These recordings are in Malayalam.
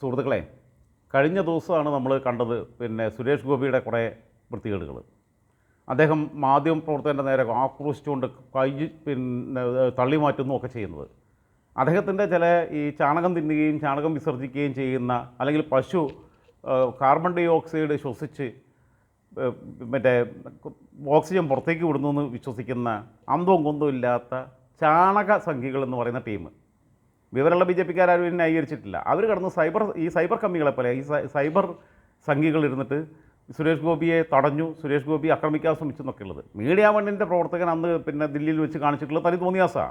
സുഹൃത്തുക്കളെ കഴിഞ്ഞ ദിവസമാണ് നമ്മൾ കണ്ടത് പിന്നെ സുരേഷ് ഗോപിയുടെ കുറേ വൃത്തികേടുകൾ. അദ്ദേഹം മാധ്യമ പ്രവർത്തകന്റെ നേരെ ആക്രോശിച്ചുകൊണ്ട് കൈ പിന്നെ തള്ളി മാറ്റുന്നു ഒക്കെ ചെയ്യുന്നത്. അദ്ദേഹത്തിന്റെ ചില ഈ ചാണകം തിന്നുകയും ചാണകം വിസർജിക്കുകയും ചെയ്യുന്ന അല്ലെങ്കിൽ പശു കാർബൺ ഡൈ ഓക്സൈഡ് ശ്വസിച്ച് മറ്റേ ഓക്സിജൻ പുറത്തേക്ക് വിടുന്നു എന്ന് വിശ്വസിക്കുന്ന അന്തവും കൊന്തവും ഇല്ലാത്ത ചാണക സംഖ്യകൾ എന്ന് പറയുന്ന ടീം. വിവരമുള്ള ബി ജെ പിക്കാരും ഇതിനെ ന്യായീകരിച്ചിട്ടില്ല. അവർ കിടന്ന് സൈബർ ഈ സൈബർ കമ്മികളെ പോലെ ഈ സൈബർ സംഘികൾ ഇരുന്നിട്ട് സുരേഷ് ഗോപിയെ തടഞ്ഞു സുരേഷ് ഗോപി ആക്രമിക്കാൻ ശ്രമിച്ചു എന്നൊക്കെ ഉള്ളത്. മീഡിയ വണ്ണിന്റെ പ്രവർത്തകൻ അന്ന് പിന്നെ ദില്ലിയിൽ വെച്ച് കാണിച്ചിട്ടുള്ള തനി തോന്നിയാസാ.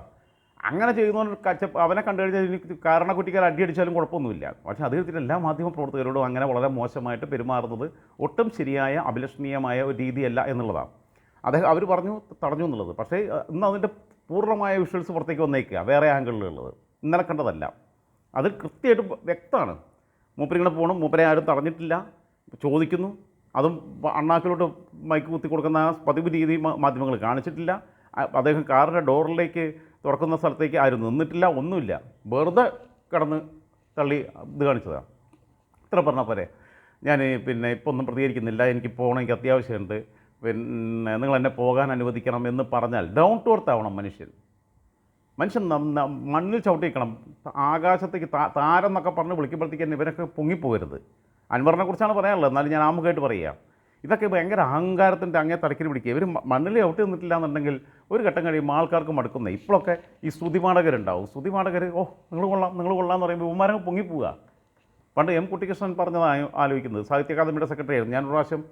അങ്ങനെ ചെയ്യുന്നവൻ കച്ച അവനെ കണ്ടു കഴിഞ്ഞാൽ എനിക്ക് കാരണക്കുറ്റിക്കാർ അടിയടിച്ചാലും കുഴപ്പമൊന്നുമില്ല. പക്ഷേ അദ്ദേഹത്തിന് എല്ലാ മാധ്യമ പ്രവർത്തകരോടും അങ്ങനെ വളരെ മോശമായിട്ട് പെരുമാറുന്നത് ഒട്ടും ശരിയായ അഭിലഷണീയമായ ഒരു രീതിയല്ല എന്നുള്ളതാണ് അദ്ദേഹം അവർ പറഞ്ഞു തടഞ്ഞു എന്നുള്ളത്. പക്ഷേ ഇന്ന് അതിന്റെ പൂർണമായ വിഷ്വൽസ് പുറത്തേക്ക് വന്നേക്കുക വേറെ ആംഗിളിലുള്ളത് ഇന്നലെ കണ്ടതല്ല അത് കൃത്യമായിട്ട് വ്യക്തമാണ്. മൂപ്പരിങ്ങനെ പോകണം മൂപ്പരെ ആരും തടഞ്ഞിട്ടില്ല. ചോദിക്കുന്നു. അതും അണ്ണാക്കിലോട്ട് മൈക്ക് കുത്തി കൊടുക്കുന്ന ആ പതിവ് രീതി മാധ്യമങ്ങൾ കാണിച്ചിട്ടില്ല. അദ്ദേഹം കാറിന്റെ ഡോറിലേക്ക് തുറക്കുന്ന സ്ഥലത്തേക്ക് ആരും നിന്നിട്ടില്ല ഒന്നുമില്ല. വെറുതെ കിടന്ന് തള്ളി ഇത് കാണിച്ചതാണ് ഇത്ര പറഞ്ഞാൽ പോരെ. ഞാൻ പിന്നെ ഇപ്പോൾ ഒന്നും പ്രതികരിക്കുന്നില്ല. എനിക്ക് പോകണം എനിക്ക് അത്യാവശ്യമുണ്ട്. പിന്നെ നിങ്ങൾ എന്നെ പോകാൻ അനുവദിക്കണം എന്ന് പറഞ്ഞാൽ ഡൗൺ ടു എർത്ത് ആവണം മനുഷ്യൻ. മനുഷ്യൻ മണ്ണിൽ ചവിട്ടിക്കണം ആകാശത്തേക്ക് താരം എന്നൊക്കെ പറഞ്ഞ് വിളിക്കുമ്പോഴത്തേക്ക് ഇവരൊക്കെ പൊങ്ങിപ്പോകരുത്. അൻവറിനെ കുറിച്ചാണ് പറയാനുള്ളത്. എന്നാലും ഞാൻ ആമുഖമായിട്ട് പറയാം. ഇതൊക്കെ ഭയങ്കര അഹങ്കാരത്തിന്റെ അങ്ങേ തലക്കിൽ പിടിക്കുക. ഇവർ മണ്ണിൽ ചവിട്ടി നിന്നിട്ടില്ല എന്നുണ്ടെങ്കിൽ ഒരു ഘട്ടം കഴിയുമ്പോൾ ആൾക്കാർക്ക് മടുക്കുന്നത് ഇപ്പോഴൊക്കെ ഈ സ്തുതിമാടകരുണ്ടാവും സ്തുതിമാടകർ ഓ നിങ്ങൾ കൊള്ളാം നിങ്ങൾ കൊള്ളാം എന്ന് പറയുമ്പോൾ ഉമ്മാരങ്ങ് പൊങ്ങിപ്പോവുക. പണ്ട് എം കുട്ടികൃഷ്ണൻ പറഞ്ഞതാണ് ആലോചിക്കുന്നത്. സാഹിത്യ അക്കാദമിയുടെ സെക്രട്ടറി ആയിരുന്നു ഞാൻ പ്രാവശ്യം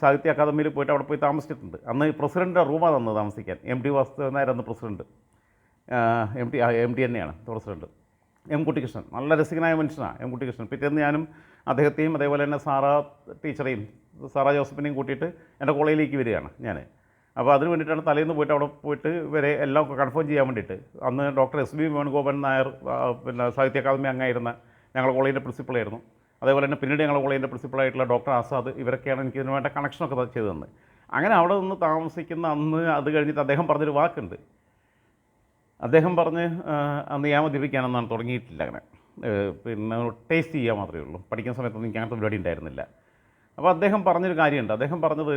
സാഹിത്യ അക്കാദമിയിൽ പോയിട്ട് അവിടെ പോയി താമസിച്ചിട്ടുണ്ട്. അന്ന് പ്രസിഡന്റിന്റെ റൂമാണ് തന്നത് താമസിക്കാൻ. എം ഡി അന്ന് president M T M T തന്നെയാണ് പ്രസിഡന്റ് എം കുട്ടികൃഷ്ണൻ നല്ല രസികനായ മനുഷ്യനാണ് എം കുട്ടികൃഷ്ണൻ. പിറ്റേന്ന് ഞാനും അദ്ദേഹത്തെയും അതേപോലെ തന്നെ സാറ ടീച്ചറെയും സാറ ജോസഫിനെയും കൂട്ടിയിട്ട് എന്റെ കോളേജിലേക്ക് വരികയാണ് ഞാൻ അപ്പോൾ അതിന് വേണ്ടിയിട്ടാണ് തലേന്ന് പോയിട്ട് അവിടെ പോയിട്ട് വരെ എല്ലാം കൺഫേം ചെയ്യാൻ വേണ്ടിയിട്ട് അന്ന് doctor S B Venugopan Nair പിന്നെ സാഹിത്യ അക്കാദമി അംഗമായിരുന്ന ഞങ്ങളുടെ കോളേജിന്റെ പ്രിൻസിപ്പളായിരുന്നു. അതേപോലെ തന്നെ പിന്നീട് ഞങ്ങളുടെ കോളേജിന്റെ പ്രിൻസിപ്പളായിട്ടുള്ള ഡോക്ടർ ആസാദ് ഇവരൊക്കെയാണ് എനിക്ക് ഇതിനു വേണ്ട കണക്ഷനൊക്കെ ചെയ്തു തന്നത്. അങ്ങനെ അവിടെ നിന്ന് താമസിക്കുന്ന അന്ന് അത് കഴിഞ്ഞിട്ട് അദ്ദേഹം പറഞ്ഞൊരു വാക്കുണ്ട്. അദ്ദേഹം പറഞ്ഞ് അന്ന് ഞാൻ മദ്യപിക്കാനെന്നാണ് തുടങ്ങിയിട്ടില്ല അങ്ങനെ. പിന്നെ ടേസ്റ്റ് ചെയ്യാൻ മാത്രമേ ഉള്ളൂ. പഠിക്കുന്ന സമയത്തൊന്നും എനിക്ക് അങ്ങനത്തെ പരിപാടി ഉണ്ടായിരുന്നില്ല. അപ്പോൾ അദ്ദേഹം പറഞ്ഞൊരു കാര്യമുണ്ട്. അദ്ദേഹം പറഞ്ഞത്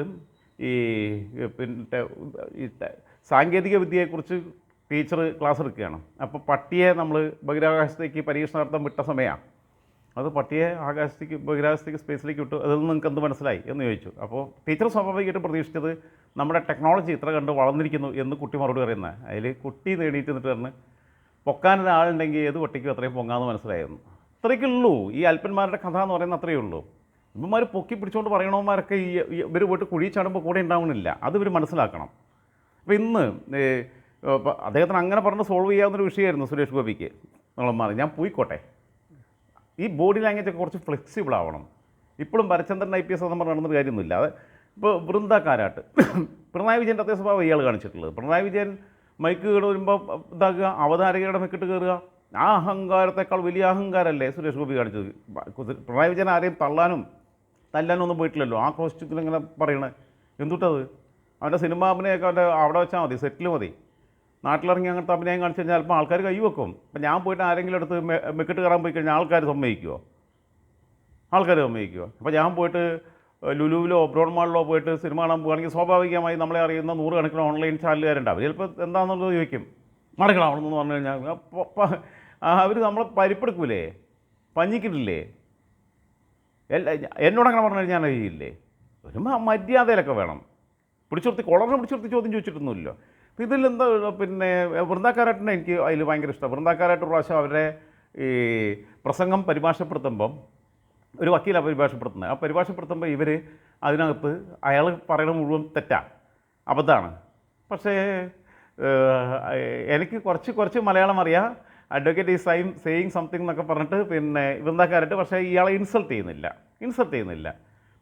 ഈ പിന്നെ ഈ സാങ്കേതിക വിദ്യയെക്കുറിച്ച് ടീച്ചർ ക്ലാസ് എടുക്കുകയാണ്. അപ്പോൾ പട്ടിയെ നമ്മൾ ബഹിരാകാശത്തേക്ക് പരീക്ഷണാർത്ഥം വിട്ട സമയമാണ്. അത് പട്ടിയെ ആകാശത്തേക്ക് ബഹിരാകാശത്തേക്ക് സ്പേസിലേക്ക് വിട്ടു അതിൽ നിന്ന് നിങ്ങൾക്ക് എന്ത് മനസ്സിലായി എന്ന് ചോദിച്ചു. അപ്പോൾ ടീച്ചർ സ്വാഭാവികമായിട്ട് പ്രതീക്ഷിച്ചത് നമ്മുടെ ടെക്നോളജി ഇത്ര കണ്ട് വളർന്നിരിക്കുന്നു എന്ന് കുട്ടി മറുപടി പറയുന്നത് അതിൽ കുട്ടി നേടിയിട്ട് എന്നിട്ട് പറഞ്ഞ് പൊക്കാൻ ഒരാളുണ്ടെങ്കിൽ ഏത് പട്ടിക്കും അത്രയും പൊങ്ങാമെന്ന് മനസ്സിലായിരുന്നു അത്രയ്ക്കേ ഉള്ളൂ. ഈ അല്പന്മാരുടെ കഥ എന്ന് പറയുന്നത് അത്രയേ ഉള്ളൂ. ഇവന്മാർ പൊക്കി പിടിച്ചുകൊണ്ട് പറയണവന്മാരൊക്കെ ഈ ഇവർ പോയിട്ട് കുഴി ചാടുമ്പോൾ കൂടെ ഉണ്ടാവണില്ല. അത് ഇവർ മനസ്സിലാക്കണം. അപ്പോൾ ഇന്ന് അദ്ദേഹത്തിന് അങ്ങനെ പറഞ്ഞ് സോൾവ് ചെയ്യാവുന്നൊരു വിഷയമായിരുന്നു സുരേഷ് ഗോപിക്ക്. നമ്മളമാർ ഞാൻ പോയിക്കോട്ടെ. ഈ ബോഡി ലാംഗ്വേജ് ഒക്കെ കുറച്ച് ഫ്ലെക്സിബിൾ ആവണം. ഇപ്പോഴും ഭരചന്ദ്രൻ ഐ പി എസ് പറഞ്ഞ് നടന്നൊരു കാര്യമൊന്നുമില്ല. അത് ഇപ്പോൾ വൃന്ദ കാരാട്ട് പിണറായി വിജയന്റെ അതേ സ്വഭാവം ഇയാൾ കാണിച്ചിട്ടുള്ളത്. പിണറായി വിജയൻ മൈക്ക് കേട് വരുമ്പോൾ ഇതാക്കുക അവതാരകയുടെ മെക്കിട്ട് കയറുക ആ അഹങ്കാരത്തെക്കാൾ വലിയ അഹങ്കാരമല്ലേ സുരേഷ് ഗോപി കാണിച്ചത്? പിണറായി വിജയൻ ആരെയും തള്ളാനും തല്ലാനും ഒന്നും പോയിട്ടില്ലല്ലോ. ആ കോസ്റ്റ്യൂമിൽ ഇങ്ങനെ പറയണേ? എന്തുട്ടത് അവന്റെ സിനിമ അഭിനയൊക്കെ അവന്റെ അവിടെ വെച്ചാൽ മതി സെറ്റിൽ മതി. നാട്ടിലിറങ്ങി അങ്ങനത്തെ അഭിനയം കാണിച്ചു കഴിഞ്ഞാൽ ചിലപ്പോൾ ആൾക്കാർ കൈ വെക്കും. അപ്പം ഞാൻ പോയിട്ട് ആരെങ്കിലും അടുത്ത് മെക്കിട്ട് കയറാൻ പോയി കഴിഞ്ഞാൽ ആൾക്കാർ സമ്മതിക്കുമോ ആൾക്കാർ സമ്മതിക്കുമോ അപ്പോൾ ഞാൻ പോയിട്ട് ലുലുവിലോ ബ്രോഡ് മാളിലോ പോയിട്ട് സിനിമ കാണാൻ പോകുകയാണെങ്കിൽ സ്വാഭാവികമായി നമ്മളെ അറിയുന്ന നൂറുകണക്കിന് ഓൺലൈൻ ചാനലുകാരുണ്ട്. അവർ ചിലപ്പോൾ എന്താണെന്നുള്ളത് ചോദിക്കും. മടക്കണം അവിടെ നിന്ന് പറഞ്ഞു കഴിഞ്ഞാൽ. അവർ നമ്മളെ പരിപ്പെടുക്കൂലേ? പഞ്ഞിക്കിട്ടില്ലേ? എല്ലാ എന്നോടങ്ങനെ പറഞ്ഞു കഴിഞ്ഞാൽ ഞാൻ അറിയില്ലേ? ഒരു മര്യാദയിലൊക്കെ വേണം. പിടിച്ചുർത്തി കൊളറിനെ പിടിച്ചുർത്തി ചോദ്യം ചോദിച്ചിട്ടൊന്നുമില്ല ഇതിൽ എന്താ പിന്നെ വൃന്ദാക്കാരായിട്ടിനെ എനിക്ക് അതിൽ ഭയങ്കര ഇഷ്ടം. വൃന്ദാക്കാരായിട്ട് പ്രാവശ്യം അവരുടെ ഈ പ്രസംഗം പരിഭാഷപ്പെടുത്തുമ്പം ഒരു വക്കീലാണ് പരിഭാഷപ്പെടുത്തുന്നത് ആ പരിഭാഷപ്പെടുത്തുമ്പോൾ ഇവർ അതിനകത്ത് അയാൾ പറയണ മുഴുവൻ തെറ്റാണ് അബദ്ധമാണ് പക്ഷേ എനിക്ക് കുറച്ച് കുറച്ച് മലയാളം അറിയാം. അഡ്വക്കേറ്റ് ഈ സൈം സേയിങ് സംതിങ് എന്നൊക്കെ പറഞ്ഞിട്ട് പിന്നെ വൃന്ദാക്കാരായിട്ട് പക്ഷേ ഇയാളെ ഇൻസൾട്ട് ചെയ്യുന്നില്ല. ഇൻസൾട്ട് ചെയ്യുന്നില്ല.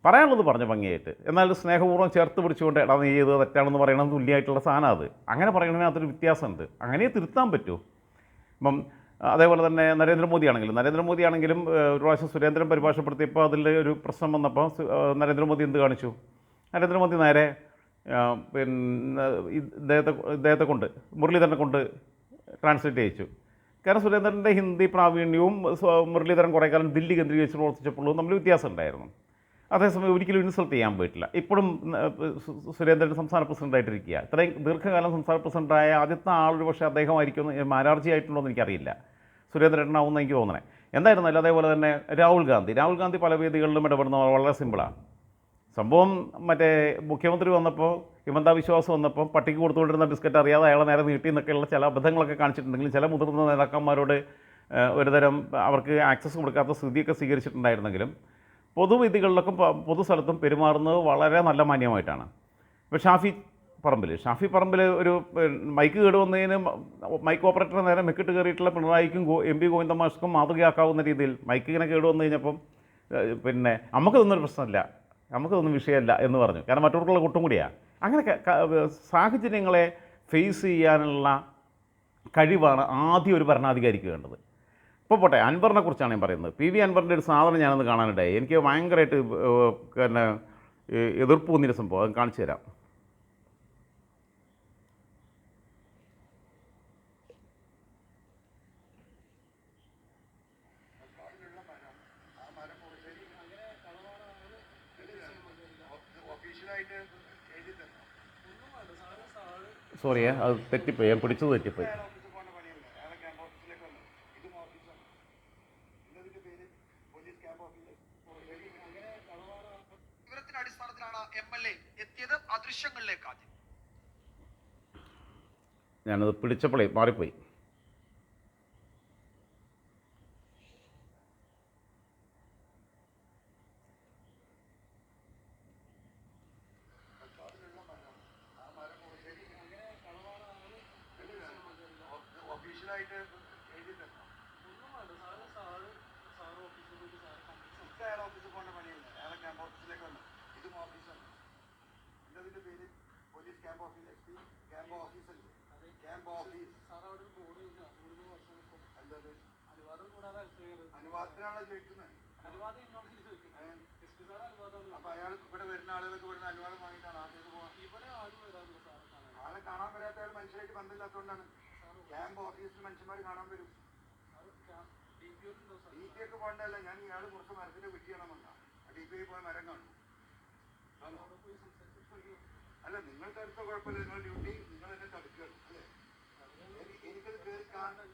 പറയാനുള്ളത് പറഞ്ഞ ഭംഗിയായിട്ട്. എന്നാൽ സ്നേഹപൂർവം ചേർത്ത് പിടിച്ചുകൊണ്ട് എടാ നീ ചെയ്തത് തെറ്റാണെന്ന് പറയണത് തുല്യമായിട്ടുള്ള സാധനം അത്. അങ്ങനെ പറയണതിനകത്തൊരു വ്യത്യാസമുണ്ട്. അങ്ങനെ തിരുത്താൻ പറ്റൂ. ഇപ്പം അതേപോലെ തന്നെ നരേന്ദ്രമോദി ആണെങ്കിലും നരേന്ദ്രമോദി ആണെങ്കിലും ഒരു പ്രാവശ്യം സുരേന്ദ്രൻ പരിഭാഷപ്പെടുത്തിയപ്പോൾ അതിൽ ഒരു പ്രശ്നം വന്നപ്പോൾ നരേന്ദ്രമോദി എന്ത് കാണിച്ചു? നരേന്ദ്രമോദി നേരെ പിന്നെ ഇദ്ദേഹത്തെ ഇദ്ദേഹത്തെ കൊണ്ട് മുരളീധരനെ കൊണ്ട് ട്രാൻസ്ലേറ്റ് ചെയ്യിച്ചു. കാരണം സുരേന്ദ്രന്റെ ഹിന്ദി പ്രാവീണ്യവും മുരളീധരൻ കുറേ കാലം ദില്ലി കേന്ദ്രീകരിച്ച് പ്രവർത്തിച്ചപ്പോഴും തമ്മിൽ വ്യത്യാസം ഉണ്ടായിരുന്നു. അതേസമയം ഒരിക്കലും ഇൻസൾട്ട് ചെയ്യാൻ പറ്റില്ല ഇപ്പോഴും സുരേന്ദ്രൻ സംസ്ഥാന പ്രസിഡന്റായിട്ടിരിക്കുക ഇത്രയും ദീർഘകാലം സംസ്ഥാന പ്രസിഡന്റായ ആദ്യത്തെ ആളൊരു പക്ഷേ അദ്ദേഹമായിരിക്കും മാരാർജി ആയിട്ടുണ്ടോ എന്ന് എനിക്കറിയില്ല. സുരേന്ദ്രനാവുമെന്ന് എനിക്ക് തോന്നണേ. എന്തായിരുന്നാലും അതേപോലെ തന്നെ രാഹുൽ ഗാന്ധി. രാഹുൽ ഗാന്ധി പല വേദികളിലും ഇടപെടുന്ന വളരെ സിമ്പിളാണ് സംഭവം മറ്റേ മുഖ്യമന്ത്രി വന്നപ്പോൾ ഹിമന്ത വിശ്വാസം വന്നപ്പോൾ പട്ടിക്ക് കൊടുത്തുകൊണ്ടിരുന്ന ബിസ്ക്കറ്റ് അറിയാതെ അയാളെ നേരെ നീട്ടി എന്നൊക്കെയുള്ള ചില അബദ്ധങ്ങളൊക്കെ കാണിച്ചിട്ടുണ്ടെങ്കിലും ചില മുതിർന്ന നേതാക്കന്മാരോട് ഒരുതരം അവർക്ക് ആക്സസ് കൊടുക്കാത്ത സ്ഥിതിയൊക്കെ സ്വീകരിച്ചിട്ടുണ്ടായിരുന്നെങ്കിലും പൊതുവിധികളിലൊക്കെ പൊതുസ്ഥലത്തും പൊതു സ്ഥലത്തും പെരുമാറുന്നത് വളരെ നല്ല മാന്യമായിട്ടാണ്. ഇപ്പോൾ ഷാഫി പറമ്പിൽ ഷാഫി പറമ്പിൽ ഒരു മൈക്ക് കേടുവന്നതിന് മൈക്ക് ഓപ്പറേറ്റർ നേരെ മെക്കിട്ട് കയറിയിട്ടുള്ള പിണറായിക്കും എം പി ഗോവിന്ദ മാഷ്ക്കും മാതൃകയാക്കാവുന്ന രീതിയിൽ മൈക്ക് ഇങ്ങനെ കേടുവന്നു കഴിഞ്ഞപ്പം പിന്നെ പിന്നെ നമുക്കിതൊന്നും പ്രശ്നമില്ല നമുക്കിതൊന്നും വിഷയമല്ല എന്ന് പറഞ്ഞു. കാരണം മറ്റവർക്കുള്ള കുട്ടും കൂടിയാണ് അങ്ങനെ സാഹചര്യങ്ങളെ ഫേസ് ചെയ്യാനുള്ള കഴിവാണ് ആദ്യം ഒരു ഭരണാധികാരിക്ക് വേണ്ടത്. ഇപ്പോൾ പോട്ടെ അൻവറിനെ കുറിച്ചാണ് ഞാൻ പറയുന്നത്. പി വി അൻവറിന്റെ ഒരു സാധനം ഞാനൊന്ന് കാണാനിടയായി എനിക്ക് ഭയങ്കരമായിട്ട് പിന്നെ എതിർപ്പ് തോന്നിയ സംഭവം. അത് കാണിച്ചു തരാം. സോറിയേ സോറി അത് തെറ്റിപ്പോയി. ഞാൻ പിടിച്ചത് തെറ്റിപ്പോയി അയാൾ ഓഫീസിൽ പോകേണ്ട പണിയല്ല അയാളെ ക്യാമ്പ് ഓഫീസിലേക്ക് വന്നു ഇതും ഓഫീസാണ് ഇന്നതിന്റെ പേര് പോലീസ് ക്യാമ്പ് ഓഫീസ് വിവരത്തിന്റെ അടിസ്ഥാനത്തിലാണ് എം എൽ എ എത്തിയത്. ആ ദൃശ്യങ്ങളിലേക്ക് ആദ്യം. ഞാനത് പിടിച്ചപ്പോഴേ മാറിപ്പോയി ഒഫീഷ്യലായിട്ട് എഴുതി തരണം ഇപ്പൊ അയാൾ ഓഫീസിൽ പോകേണ്ട പണിയല്ല അയാളെ ക്യാമ്പ് ഓഫീസിലേക്ക് വന്നു ഇതും ഓഫീസാണ് എന്നതിന്റെ പേര് police camp office S P camp ഓഫീസല്ലേ ക്യാമ്പ് ഓഫീസ് എന്തത് അനുവാദത്തിനാണോ ചോദിക്കുന്നത് അപ്പൊ അയാൾ ഇവിടെ വരുന്ന ആളുകൾക്ക് ഇവിടുന്ന് അനുവാദം വാങ്ങിയിട്ടാണ് ആദ്യം പോകാൻ ആളെ കാണാൻ വരാത്ത അയാൾ മനുഷ്യരായിട്ട് ബന്ധമില്ലാത്തതുകൊണ്ടാണ്. ക്യാമ്പ് ഓഫീസിൽ മനുഷ്യന്മാർ കാണാൻ വരും. ഡി പി ഒക്കെ പോകണ്ടല്ല ഞാൻ ഇയാൾ കുറച്ച് മരത്തിന്റെ വെട്ടിയാണ് വന്ന. ഡി പി ഐ പോയ മരം കാണും? അല്ല കുഴപ്പമില്ല. നിങ്ങൾ ഡ്യൂട്ടി നിങ്ങൾ എന്നെ തടുക്കുകയാണ്. അല്ലേ? എനി- എനിക്കത് കയറി കാണാൻ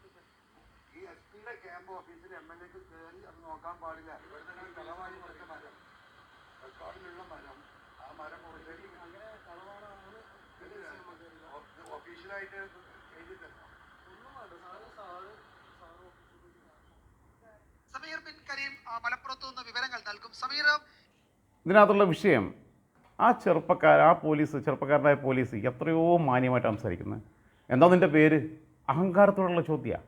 ഈ എസ് പിയുടെ ക്യാമ്പ് ഓഫീസിൽ എം എൽ എക്ക് കയറി അത് നോക്കാൻ പാടില്ല. ഇവിടെ തന്നെ മരം. റെക്കോർഡിലുള്ള മരം. ആ മരം മുറിച്ചേക്ക് ഒഫീഷ്യലായിട്ട് എഴുതി തരണം. സമീർ ബിൻ കരീം ആ, മലപ്പുറത്ത് നിന്ന് വിവരങ്ങൾ നൽകും. സമീർ ഇതിനകത്തുള്ള വിഷയം ആ ചെറുപ്പക്കാർ ആ പോലീസ് ചെറുപ്പക്കാരനായ പോലീസ് എത്രയോ മാന്യമായിട്ട് സംസാരിക്കുന്നത്. എന്താ നിന്റെ പേര്? അഹങ്കാരത്തോടുള്ള ചോദ്യമാണ്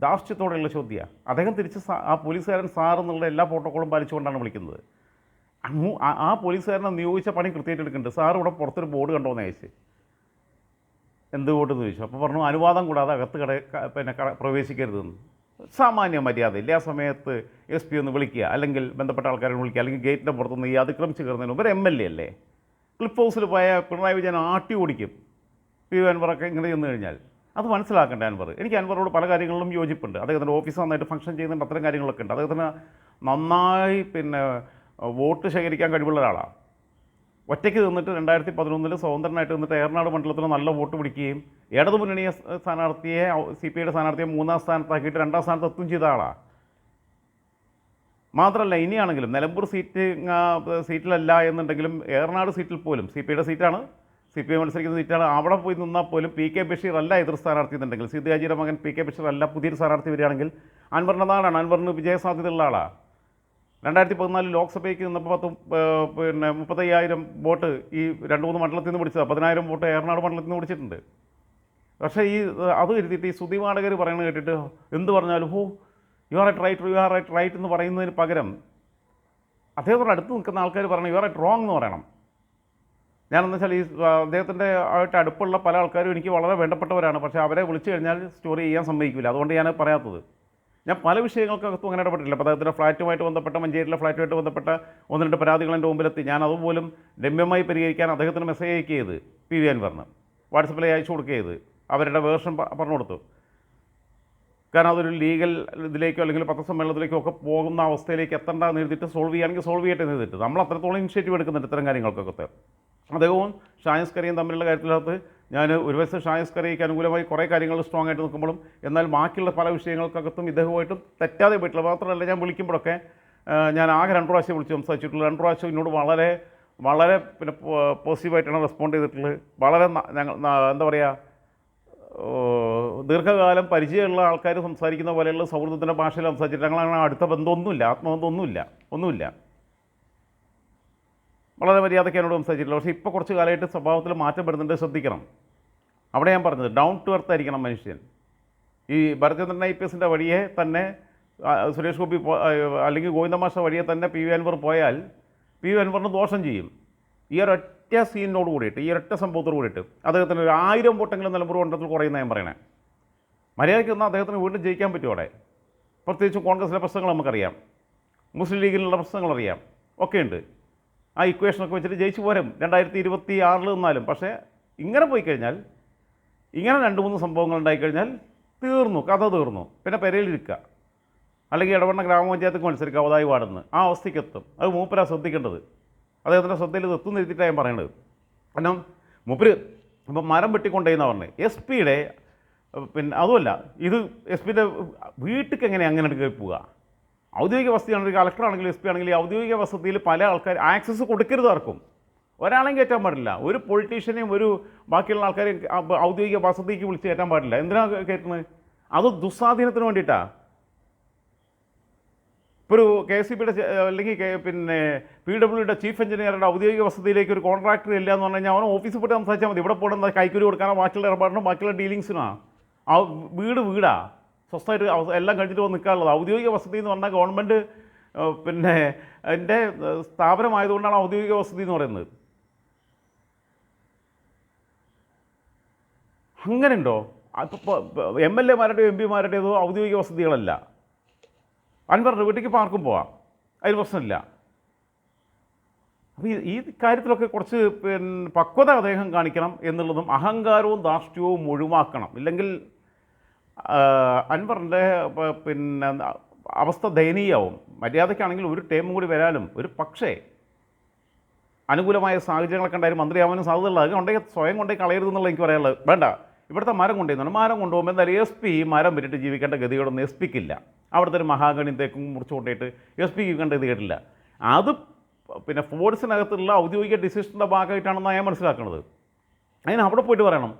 ദാർഷ്ട്യത്തോടെയുള്ള ചോദ്യമാണ് അദ്ദേഹം തിരിച്ച് ആ പോലീസുകാരൻ സാർ എന്നുള്ള എല്ലാ പ്രോട്ടോക്കോളും പാലിച്ചുകൊണ്ടാണ് വിളിക്കുന്നത്. ആ- പോലീസുകാരനെ നിയോഗിച്ച പണി കൃത്യമായിട്ട് എടുക്കുന്നുണ്ട്. സാർ ഇവിടെ പുറത്തൊരു ബോർഡ് കണ്ടോന്ന് അയച്ച് എന്ത് ബോർഡ് എന്ന് ചോദിച്ചു. അപ്പോൾ പറഞ്ഞു അനുവാദം കൂടാതെ അകത്ത് കട പിന്നെ പ്രവേശിക്കരുതെന്ന്. സാമാന്യ മര്യാദയില്ല ആ സമയത്ത് എസ് പി ഒന്ന് വിളിക്കുക. അല്ലെങ്കിൽ ബന്ധപ്പെട്ട ആൾക്കാരെ വിളിക്കുക. അല്ലെങ്കിൽ ഗേറ്റിന്റെ പുറത്തുനിന്ന് ഈ അതിക്രമിച്ച് കയറുന്നതിന് മുമ്പ് ഒരു എം എൽ എ അല്ലേ? ക്ലിപ്പ് ഹൗസിൽ പോയ പിണറായി വിജയൻ ആട്ടി ഓടിക്കും. പി യു അൻവറൊക്കെ ഇങ്ങനെ ചെന്ന് കഴിഞ്ഞാൽ. അത് മനസ്സിലാക്കേണ്ട അൻവർ. എനിക്ക് അൻവറോട് പല കാര്യങ്ങളിലും യോജിപ്പുണ്ട്. അദ്ദേഹത്തിന്റെ ഓഫീസ് നന്നായിട്ട് ഫംഗ്ഷൻ ചെയ്യുന്നുണ്ട്. അത്തരം കാര്യങ്ങളൊക്കെ ഉണ്ട്. അദ്ദേഹത്തിന് നന്നായി പിന്നെ വോട്ട് ശേഖരിക്കാൻ കഴിവുള്ള ഒരാളാണ്. ഒറ്റയ്ക്ക് നിന്നിട്ട് രണ്ടായിരത്തി പതിനൊന്നിൽ സ്വതന്ത്രനായിട്ട് നിന്നിട്ട് ഏറനാട് മണ്ഡലത്തിൽ നല്ല വോട്ട് പിടിക്കുകയും ഇടതു മുന്നണി സ്ഥാനാർത്ഥിയെ സി പി ഐയുടെ സ്ഥാനാർത്ഥിയെ മൂന്നാം സ്ഥാനത്താക്കിയിട്ട് രണ്ടാം സ്ഥാനത്ത് എത്തും ചെയ്ത ആളാണ് മാത്രമല്ല ഇനിയാണെങ്കിലും നിലമ്പൂർ സീറ്റ് സീറ്റിലല്ല എന്നുണ്ടെങ്കിലും ഏറനാട് സീറ്റിൽ പോലും സി പി ഐയുടെ സീറ്റാണ് സി പി ഐ മത്സരിക്കുന്ന സീറ്റാണ് അവിടെ പോയി നിന്നാൽ പോലും പി കെ ബഷീർ അല്ല എതിർ സ്ഥാനാർത്ഥി എന്നുണ്ടെങ്കിൽ സിദ്ധാജിയുടെ മകൻ പി കെ ബഷീർ അല്ല പുതിയൊരു സ്ഥാനാർത്ഥി വരികയാണെങ്കിൽ അൻവറിന്റെ നാടാണ് അൻവറിന് വിജയസാധ്യതയുള്ള ആളാണ് രണ്ടായിരത്തി പതിനാല് ലോക്സഭയ്ക്ക് നിന്നപ്പോൾ പത്ത് പിന്നെ മുപ്പത്തയ്യായിരം വോട്ട് ഈ രണ്ട് മൂന്ന് മണ്ഡലത്തിൽ നിന്ന് പിടിച്ചതാണ് പതിനായിരം വോട്ട് ഏറനാട് മണ്ഡലത്തിൽ നിന്ന് പിടിച്ചിട്ടുണ്ട്. പക്ഷേ ഈ അത് കരുതിയിട്ട് ഈ സ്തുതിപാഠകർ പറയുന്നത് കേട്ടിട്ട് എന്ത് പറഞ്ഞാലും ഹോ you are right right you are right right എന്ന് പറയുന്നതിന് പകരം അദ്ദേഹത്തോട് അടുത്ത് നിൽക്കുന്ന ആൾക്കാർ പറയണം യു ആർ എറ്റ് റോങ് എന്ന് പറയണം. ഞാനെന്ന് വെച്ചാൽ ഈ അദ്ദേഹത്തിന്റെ ആയിട്ട് അടുപ്പുള്ള പല ആൾക്കാരും എനിക്ക് വളരെ വേണ്ടപ്പെട്ടവരാണ്. പക്ഷേ അവരെ വിളിച്ചു കഴിഞ്ഞാൽ സ്റ്റോറി ചെയ്യാൻ സമ്മതിക്കില്ല. അതുകൊണ്ട് ഞാൻ പറയാത്തത്. ഞാൻ പല വിഷയങ്ങൾക്കകത്തും അങ്ങനെ ഇടപെട്ടില്ല അദ്ദേഹത്തിന്റെ ഫ്ലാറ്റുമായിട്ട് ബന്ധപ്പെട്ട മഞ്ചേരിയിലെ ഫ്ലാറ്റുമായിട്ട് ബന്ധപ്പെട്ട ഒന്ന് രണ്ട് പരാതികൾ എന്റെ മുമ്പിലെത്തി. ഞാൻ അതുപോലും രമ്യമായി പരിഹരിക്കാൻ അദ്ദേഹത്തിന് മെസ്സേജ് അയക്കുക ചെയ്ത് പി വി അൻവറിന്. വാട്സപ്പിൽ അയച്ചു കൊടുക്കുക അവരുടെ വേർഷൻ പറഞ്ഞു കൊടുത്തു. കാരണം അതൊരു ലീഗൽ ഇതിലേക്കോ അല്ലെങ്കിൽ പത്രസമ്മേളനത്തിലേക്കോ ഒക്കെ പോകുന്ന അവസ്ഥയിലേക്ക് എത്തേണ്ട എഴുതിയിട്ട് സോൾവ് ചെയ്യുകയാണെങ്കിൽ സോൾവ് ചെയ്യട്ടെ നേരിട്ട് നമ്മൾ അത്രത്തോളം ഇനിഷ്യേറ്റീവ് എടുക്കുന്നുണ്ട് ഇത്തരം കാര്യങ്ങൾക്കൊക്കെ. അദ്ദേഹവും ഷായൻസ് കറിയും തമ്മിലുള്ള കാര്യത്തിനകത്ത് ഞാൻ ഒരു വശത്ത് ഷായസ് കറിക്ക് അനുകൂലമായി കുറേ കാര്യങ്ങൾ സ്ട്രോങ് ആയിട്ട് നിൽക്കുമ്പോഴും എന്നാൽ ബാക്കിയുള്ള പല വിഷയങ്ങൾക്കകത്തും ഇദ്ദേഹമായിട്ടും തെറ്റാതെ പോയിട്ടില്ല. മാത്രമല്ല ഞാൻ വിളിക്കുമ്പോഴൊക്കെ ഞാൻ ആകെ രണ്ട് പ്രാവശ്യം വിളിച്ച് സംസാരിച്ചിട്ടുള്ളൂ. രണ്ട് പ്രാവശ്യം എന്നോട് വളരെ വളരെ പിന്നെ പോസിറ്റീവായിട്ടാണ് റെസ്പോണ്ട് ചെയ്തിട്ടുള്ളത്. വളരെ ഞങ്ങൾ എന്താ പറയുക ദീർഘകാലം പരിചയമുള്ള ആൾക്കാർ സംസാരിക്കുന്ന പോലെയുള്ള സൗഹൃദത്തിന്റെ ഭാഷയിൽ സംസാരിച്ചിട്ട് ഞങ്ങളങ്ങനെ അടുത്ത ബന്ധമൊന്നുമില്ല ആത്മബന്ധം ഒന്നുമില്ല ഒന്നുമില്ല. വളരെ മര്യാദയ്ക്ക് എന്നോട് സംസാരിച്ചിട്ടില്ല. പക്ഷേ ഇപ്പോൾ കുറച്ച് കാലമായിട്ട് സ്വഭാവത്തിൽ മാറ്റം വരുന്നുണ്ട്. ശ്രദ്ധിക്കണം. അവിടെ ഞാൻ പറഞ്ഞത് ഡൗൺ ടു എർത്ത് ആയിരിക്കണം മനുഷ്യൻ. ഈ ഭരതചന്ദ്രൻ ഐ പി എസിന്റെ വഴിയെ തന്നെ സുരേഷ് ഗോപി അല്ലെങ്കിൽ ഗോവിന്ദമാഷ വഴിയെ തന്നെ പി വി അൻവർ പോയാൽ പി വി അൻവറിന് ദോഷം ചെയ്യും. ഈ ഒരൊറ്റ സീനിനോട് കൂടിയിട്ട് ഈ ഒരൊറ്റ സംഭവത്തോട് കൂടിയിട്ട് അദ്ദേഹത്തിന് ഒരു ആയിരം വോട്ടെങ്കിലും നിലമ്പൂർ മണ്ഡലത്തിൽ കുറയുന്ന ഞാൻ പറയണേ. മര്യാദയ്ക്ക് ഒന്നും അദ്ദേഹത്തിന് വീണ്ടും ജയിക്കാൻ പറ്റും അവിടെ? പ്രത്യേകിച്ച് കോൺഗ്രസിലെ പ്രശ്നങ്ങൾ നമുക്കറിയാം. മുസ്ലിം ലീഗിലുള്ള പ്രശ്നങ്ങൾ അറിയാം ഒക്കെ ഉണ്ട് ആ ഇക്വേഷനൊക്കെ വെച്ചിട്ട് ജയിച്ചു പോരും. രണ്ടായിരത്തി ഇരുപത്തി ആറിൽ നിന്നാലും. പക്ഷേ ഇങ്ങനെ പോയി കഴിഞ്ഞാൽ ഇങ്ങനെ രണ്ട് മൂന്ന് സംഭവങ്ങൾ ഉണ്ടായിക്കഴിഞ്ഞാൽ തീർന്നു കഥ തീർന്നു. പിന്നെ പെരയിലിരിക്കുക. അല്ലെങ്കിൽ ഇടപെടുന്ന ഗ്രാമപഞ്ചായത്ത് മത്സരിക്കുക അവതായി വാടുന്നു ആ അവസ്ഥയ്ക്ക് എത്തും അത് മൂപ്പരാ ശ്രദ്ധിക്കേണ്ടത്. അദ്ദേഹത്തിന്റെ ശ്രദ്ധയിൽ ഇത് എത്തുന്ന രീതിയിട്ടാണ് ഞാൻ പറയണത്. കാരണം മൂപ്പര് ഇപ്പം മരം വെട്ടിക്കൊണ്ടേന്ന് പറഞ്ഞത് എസ് പിയുടെ പിന്നെ അതുമല്ല ഇത് എസ് പിയുടെ വീട്ടിലേക്ക് എങ്ങനെ അങ്ങനെ കയറി പോവുക? ഔദ്യോഗിക വസതിയാണെങ്കിൽ കളക്ടർ ആണെങ്കിൽ എസ് പി ആണെങ്കിൽ ഔദ്യോഗിക വസതിയിൽ പല ആൾക്കാർ ആക്സസ് കൊടുക്കരുത് ആർക്കും. ഒരാളെയും കയറ്റാൻ പാടില്ല. ഒരു പൊളിറ്റീഷ്യനെയും ഒരു ബാക്കിയുള്ള ആൾക്കാരെയും ഔദ്യോഗിക വസതിക്ക് വിളിച്ച് കയറ്റാൻ പാടില്ല. എന്തിനാണ് കയറ്റുന്നത് അത് ദുസ്വാധീനത്തിന് വേണ്ടിയിട്ടാണ് ഇപ്പോൾ ഒരു കെ എസ് സി ബിയുടെ അല്ലെങ്കിൽ പിന്നെ പി ഡബ്ല്യുയുടെ ചീഫ് എഞ്ചിനീയറുടെ ഔദ്യോഗിക വസതിയിലേക്ക് ഒരു കോൺട്രാക്ടർ ഇല്ല എന്ന് പറഞ്ഞു കഴിഞ്ഞാൽ അവൻ ഓഫീസിൽ പോയിട്ട് സംസാരിച്ചാൽ മതി. ഇവിടെ പോകണം കൈക്കൂലി കൊടുക്കാനോ ബാക്കിയുള്ള ഇടപാടിനോ ബാക്കിയുള്ള ഡീലിങ്സിനോ ആ വീട് വീടാ. സ്വസ്ഥമായിട്ട് എല്ലാം കഴിഞ്ഞിട്ട് വന്ന് നിൽക്കാനുള്ളത് ഔദ്യോഗിക വസതി എന്ന് പറഞ്ഞാൽ ഗവൺമെന്റ് പിന്നെ അതിന്റെ സ്ഥാപനമായതുകൊണ്ടാണ് ഔദ്യോഗിക വസതി എന്ന് പറയുന്നത്. അങ്ങനെയുണ്ടോ? ഇപ്പോൾ എം എൽ എമാരുടെയോ എം പിമാരുടേതോ ഔദ്യോഗിക വസതികളല്ല. അൻവറിന്റെ വീട്ടിലേക്ക് പാർക്കും പോവാം. അതിന് പ്രശ്നമില്ല. അപ്പോൾ ഈ കാര്യത്തിലൊക്കെ കുറച്ച് പിന്നെ പക്വത അദ്ദേഹം കാണിക്കണം എന്നുള്ളതും അഹങ്കാരവും ധാർഷ്ട്യവും ഒഴിവാക്കണം. ഇല്ലെങ്കിൽ അൻവറിന്റെ പ- പിന്നെ അവസ്ഥ ദയനീയാവും. മര്യാദയ്ക്കാണെങ്കിൽ ഒരു ടേമും കൂടി വരാനും ഒരു പക്ഷേ അനുകൂലമായ സാഹചര്യങ്ങളൊക്കെ ഉണ്ടായാലും മന്ത്രിയാവാനും സാധ്യതയുള്ളത് അത് കൊണ്ടേ സ്വയം കൊണ്ടേ കളയരുത് എന്നുള്ള എനിക്ക് പറയാനുള്ളത്. വേണ്ട. ഇവിടുത്തെ മരം കൊണ്ടുപോകുന്നുണ്ട് മരം കൊണ്ടുപോകുമ്പോൾ എന്തായാലും എസ് പി മരം വിട്ടിട്ട് ജീവിക്കേണ്ട ഗതികളൊന്നും എസ് പിക്കില്ല. അവിടുത്തെ ഒരു മഹാഗണി തേക്കും മുറിച്ചു കൊണ്ടിട്ട് എസ് പിക്ക് കണ്ട ഗതികേട്ടില്ല അത് പിന്നെ ഫോഴ്സിനകത്തുള്ള ഔദ്യോഗിക ഡിസിഷന്റെ ഭാഗമായിട്ടാണെന്നാണ് ഞാൻ മനസ്സിലാക്കുന്നത്. അതിന് അവിടെ പോയിട്ട് പറയണം.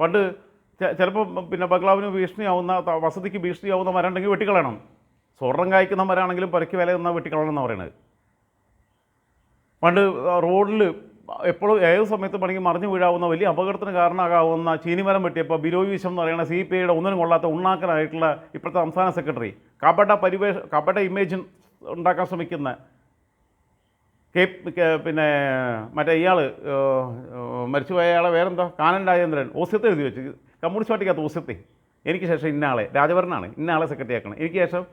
പണ്ട് ചിലപ്പോൾ പിന്നെ ബംഗ്ലാവിന് ഭീഷണിയാവുന്ന വസതിക്ക് ഭീഷണിയാവുന്ന മരമുണ്ടെങ്കിൽ വെട്ടിക്കളയണം. സ്വർണം കായ്ക്കുന്ന മരമാണെങ്കിലും പരക്കി വില നിന്നാൽ വെട്ടിക്കളയണം എന്നാണ് പറയുന്നത് പണ്ട് റോഡിൽ എപ്പോഴും ഏത് സമയത്ത് പണിക്ക് മറിഞ്ഞു വീഴാവുന്ന വലിയ അപകടത്തിന് കാരണമാകാവുന്ന ചീനിമരം വെട്ടിയപ്പോൾ ബിനോയ് വിശ്വം എന്ന് പറയുന്ന സി പി ഐയുടെ ഒന്നിനും കൊള്ളാത്ത ഉണ്ണാക്കനായിട്ടുള്ള ഇപ്പോഴത്തെ സംസ്ഥാന സെക്രട്ടറി കപട പരിവേഷ കപട ഇമേജ് ഉണ്ടാക്കാൻ ശ്രമിക്കുന്ന കെ പിന്നെ മറ്റേ ഇയാൾ മരിച്ചുപോയ അയാളെ വേറെന്താ കാനൻ രാജേന്ദ്രൻ. ഓസ്യത്തെ എഴുതി വെച്ച്. കമ്മ്യൂണിസ്റ്റ് പാർട്ടിക്കകത്ത് ഓസ്യത്തെ എനിക്ക് ശേഷം ഇന്നാളെ ആളെ സെക്രട്ടറി ആക്കണം. എനിക്ക് ശേഷം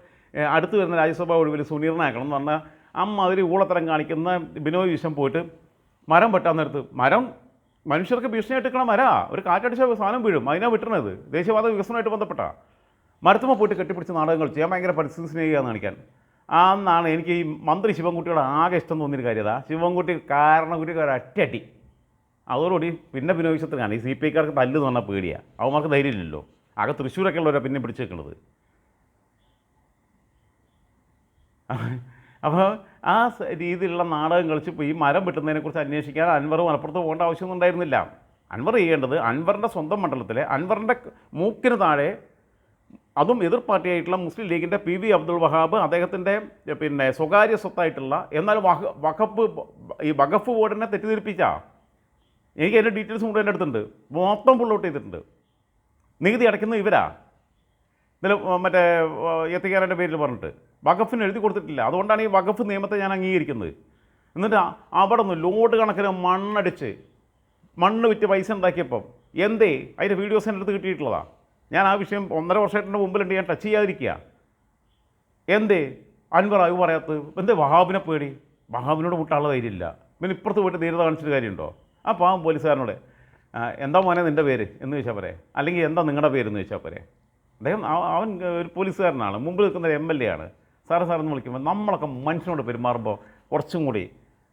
അടുത്ത് വരുന്ന രാജ്യസഭാ ഒഴിവിൽ സുനീറിനാക്കണം എന്ന് പറഞ്ഞാൽ അമ്മാതിരി ഊളത്തരം കാണിക്കുന്ന ബിനോയ് വിശ്വം പോയിട്ട് മരം വെട്ടാൻ നേരത്ത് മരം മനുഷ്യർക്ക് ഭീഷണിയായിട്ട് എടുക്കണം മരാ. ഒരു കാറ്റടിച്ച സാധനം വീഴും. അതിനാണ് വിട്ടണത്. ദേശീയവാദ വികസനമായിട്ട് ബന്ധപ്പെട്ട. മരത്തുമ്മ പോയിട്ട് കെട്ടിപ്പിടിച്ച് നാടകങ്ങൾ ചെയ്യാൻ ഭയങ്കര പരിസ്ഥിതി സ്നേഹിയാന്ന് കാണിക്കാൻ. ആന്നാണ് എനിക്ക് ഈ മന്ത്രി ശിവൻകുട്ടിയുടെ ആകെ ഇഷ്ടം തോന്നിയൊരു കാര്യതാ ശിവൻകുട്ടി കാരണക്കുട്ടിക്ക് ഒരു അറ്റടി അതോടുകൂടി പിന്നെ വിനോദിച്ചത്തിനാണ് ഈ സി പി ഐക്കാർക്ക് പല്ലെന്ന് പറഞ്ഞാൽ പേടിയാണ് അവന്മാർക്ക് ധൈര്യമില്ലല്ലോ. ആകെ തൃശ്ശൂരൊക്കെ ഉള്ളവരാണ് പിന്നെ പിടിച്ചു വെക്കുന്നത് അപ്പോൾ ആ രീതിയിലുള്ള നാടകം കളിച്ച് ഇപ്പോൾ ഈ മരം വെട്ടുന്നതിനെക്കുറിച്ച് അന്വേഷിക്കാൻ അൻവർ മലപ്പുറത്ത് പോകേണ്ട ആവശ്യമൊന്നും ഉണ്ടായിരുന്നില്ല. അൻവർ ചെയ്യേണ്ടത് അൻവറിന്റെ സ്വന്തം മണ്ഡലത്തിലെ അൻവറിന്റെ മൂക്കിന് താഴെ അതും എതിർ പാർട്ടിയായിട്ടുള്ള മുസ്ലിം ലീഗിന്റെ പി വി അബ്ദുൾ വഹാബ് അദ്ദേഹത്തിന്റെ പിന്നെ സ്വകാര്യ സ്വത്തായിട്ടുള്ള എന്നാൽ വഹ വഖഫ് ഈ വഖഫ് ബോർഡിനെ തെറ്റിദ്ധരിപ്പിച്ച? എനിക്ക് അതിന്റെ ഡീറ്റെയിൽസ് മുഴുവൻ എന്റെ അടുത്തുണ്ട്. മൊത്തം പുൾ ഔട്ട് ചെയ്തിട്ടുണ്ട്. നികുതി അടയ്ക്കുന്ന ഇവരാ. എന്നാലും മറ്റേ എത്തിക്കാരന്റെ പേരിൽ പറഞ്ഞിട്ട്. വഖഫിന് എഴുതി കൊടുത്തിട്ടില്ല. അതുകൊണ്ടാണ് ഈ വഖഫ് നിയമത്തെ ഞാൻ അംഗീകരിക്കുന്നത്. എന്നിട്ട് അവിടെ നിന്ന് ലോഡ് കണക്കിന് മണ്ണടിച്ച് മണ്ണ് വിറ്റ് പൈസ ഉണ്ടാക്കിയപ്പം എന്തേ? അതിന്റെ വീഡിയോസ് എന്റെ അടുത്ത് കിട്ടിയിട്ടുള്ളതാണ് ഞാൻ ആ വിഷയം ഒന്നര വർഷത്തിന്റെ മുമ്പിലുണ്ട്. ഞാൻ ടച്ച് ചെയ്യാതിരിക്കുക. എന്തേ? അൻവർ അത് പറയാത്തത്. എന്തേ വഹാബിനെ പേടി? വഹാബിനോട് മുട്ടാനുള്ള ധൈര്യമില്ല. പിന്നെ ഇപ്പുറത്ത് പോയിട്ട് ധീരത കാണിച്ചിട്ട് കാര്യമുണ്ടോ? ആ പാവം പോലീസുകാരനോട് എന്താ മോനെ നിന്റെ പേര്? എന്ന് ചോദിച്ചാൽ പോരെ. അല്ലെങ്കിൽ എന്താ നിങ്ങളുടെ പേര് എന്ന് ചോദിച്ചാൽ പോരെ. അദ്ദേഹം അവൻ ഒരു പോലീസുകാരനാണ് മുമ്പിൽ നിൽക്കുന്ന എം എൽ എ ആണ്. സാറ് സാറെന്ന് വിളിക്കുമ്പോൾ നമ്മളൊക്കെ മനുഷ്യനോട് പെരുമാറുമ്പോൾ കുറച്ചും കൂടി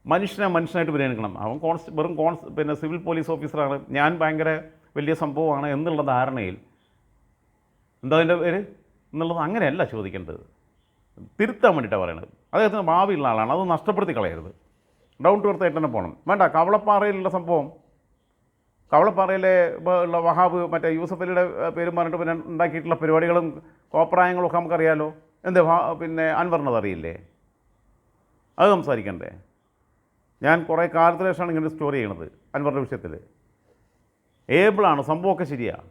മനുഷ്യനെ മനുഷ്യനായിട്ട് പരിഗണിക്കണം. അവൻ കോൺസ് വെറും കോൺസ് പിന്നെ സിവിൽ പോലീസ് ഓഫീസറാണ്. ഞാൻ ഭയങ്കര വലിയ സംഭവമാണ് എന്നുള്ള ധാരണയിൽ എന്താ അതിന്റെ പേര്? എന്നുള്ളത് അങ്ങനെയല്ല ചോദിക്കേണ്ടത്. തിരുത്താൻ വേണ്ടിയിട്ടാണ് പറയണത്. അദ്ദേഹത്തിന് ഭാവിയുള്ള ആളാണ്. അത് നഷ്ടപ്പെടുത്തി കളയരുത്. ഡൗൺ ടു എർത്ത് ആയിട്ട് തന്നെ പോകണം വേണ്ട കവളപ്പാറയിലുള്ള സംഭവം. കവളപ്പാറയിലെ ഉള്ള വഹാബ് മറ്റേ യൂസഫ് അലിയുടെ പേരും പറഞ്ഞിട്ട് പിന്നെ ഉണ്ടാക്കിയിട്ടുള്ള പരിപാടികളും കോപ്രായങ്ങളും ഒക്കെ നമുക്കറിയാലോ. എന്ത് പിന്നെ അൻവറിനത് അറിയില്ലേ അത് സംസാരിക്കണ്ടേ? ഞാൻ കുറേ കാലത്തിന് ശേഷമാണ് ഇങ്ങനെ സ്റ്റോറി ചെയ്യണത് അൻവറിന്റെ വിഷയത്തിൽ ഏബിളാണ് സംഭവമൊക്കെ ശരിയാണ്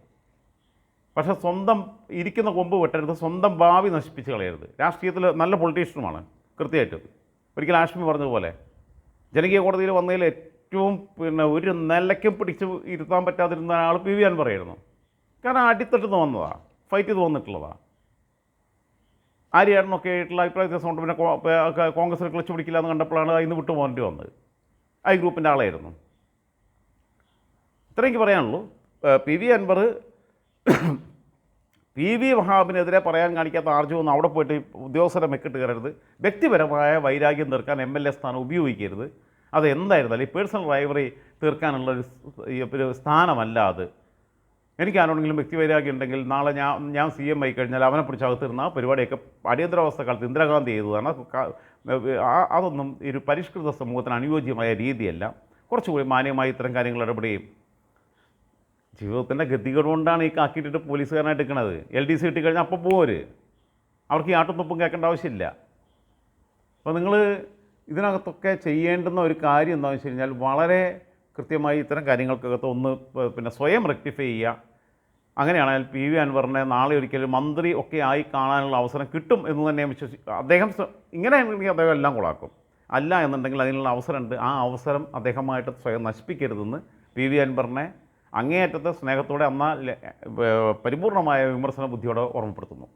പക്ഷേ സ്വന്തം ഇരിക്കുന്ന കൊമ്പ് വെട്ടരുത് സ്വന്തം ഭാവി നശിപ്പിച്ച് കളയരുത്. രാഷ്ട്രീയത്തിൽ നല്ല പൊളിറ്റീഷ്യനുമാണ് കൃത്യമായിട്ട് ഒരിക്കൽ ആഷ്മി പറഞ്ഞതുപോലെ ജനകീയ കോടതിയിൽ വന്നതിൽ ഏറ്റവും പിന്നെ ഒരു നിലയ്ക്കും പിടിച്ച് ഇരുത്താൻ പറ്റാതിരുന്ന ആൾ പി വി അൻവറായിരുന്നു കാരണം അടിത്തട്ടിന്ന് വന്നതാണ് ഫൈറ്റ് ചെയ്ത് വന്നിട്ടുള്ളതാണ് ആര്യാടനൊക്കെ ആയിട്ടുള്ള അഭിപ്രായ വ്യത്യാസം കൊണ്ട് പിന്നെ കോൺഗ്രസ് ക്ലച്ച് പിടിക്കില്ല എന്ന് കണ്ടപ്പോഴാണ് അതിന് വിട്ടു പോകേണ്ടി വന്നത്. ഐ ഗ്രൂപ്പിന്റെ ആളായിരുന്നു. ഇത്രയും പറയാനുള്ളൂ. P V Anvar P V വഹാബിനെതിരെ പറയാൻ കാണിക്കാത്ത ആർജവൊന്നും അവിടെ പോയിട്ട് ഉദ്യോഗസ്ഥരെ മെക്കിട്ട് കയറരുത്. വ്യക്തിപരമായ വൈരാഗ്യം തീർക്കാൻ എം എൽ എ സ്ഥാനം ഉപയോഗിക്കരുത്. അത് എന്തായിരുന്നാലും ഈ പേഴ്സണൽ റൈവറി തീർക്കാനുള്ള ഒരു സ്ഥാനമല്ല അത്. എനിക്ക് വ്യക്തി വൈരാഗ്യം ഉണ്ടെങ്കിൽ നാളെ ഞാൻ ഞാൻ സി എം ആയി കഴിഞ്ഞാൽ അവനെ പിടിച്ച് അകത്തിരുന്ന പരിപാടിയൊക്കെ അടിയന്തരാവസ്ഥ കാലത്ത് ഇന്ദിരാഗാന്ധി ചെയ്തതാണ്. അതൊന്നും ഒരു പരിഷ്കൃത സമൂഹത്തിന് അനുയോജ്യമായ രീതിയല്ല. കുറച്ചുകൂടി മാന്യമായി ഇത്തരം കാര്യങ്ങൾ ഇടപെടുകയും ജീവിതത്തിന്റെ ഗതികേട് കൊണ്ടാണ് ഈ കാക്കിയിട്ടിട്ട് പോലീസുകാരനായിട്ട് നിൽക്കുന്നത് എൽ ഡി സി കിട്ടിക്കഴിഞ്ഞാൽ അപ്പോൾ പോര് അവർക്ക് ഈ ആട്ടും കേൾക്കേണ്ട ആവശ്യമില്ല. അപ്പോൾ നിങ്ങൾ ഇതിനകത്തൊക്കെ ചെയ്യേണ്ടുന്ന ഒരു കാര്യം എന്താണെന്ന് വെച്ച് കഴിഞ്ഞാൽ വളരെ കൃത്യമായി ഇത്തരം കാര്യങ്ങൾക്കകത്ത് ഒന്ന് പിന്നെ സ്വയം റെക്ടിഫൈ ചെയ്യുക. അങ്ങനെയാണെങ്കിൽ പി വി അൻവറിനെ നാളെ ഒരിക്കലും മന്ത്രി ഒക്കെ ആയി കാണാനുള്ള അവസരം കിട്ടും എന്ന് തന്നെ വിശ്വസി അദ്ദേഹം ഇങ്ങനെ ഇങ്ങനെയാണെങ്കിൽ അദ്ദേഹം എല്ലാം കൊളാക്കും. അല്ല എന്നുണ്ടെങ്കിൽ അതിനുള്ള അവസരമുണ്ട്. ആ അവസരം അദ്ദേഹമായിട്ട് സ്വയം നശിപ്പിക്കരുതെന്ന് പി വി അൻവറിനെ അങ്ങേയറ്റത്തെ സ്നേഹത്തോടെ അമ്മ പരിപൂർണമായ വിമർശന ബുദ്ധിയോടെ ഓർമ്മപ്പെടുത്തുന്നു.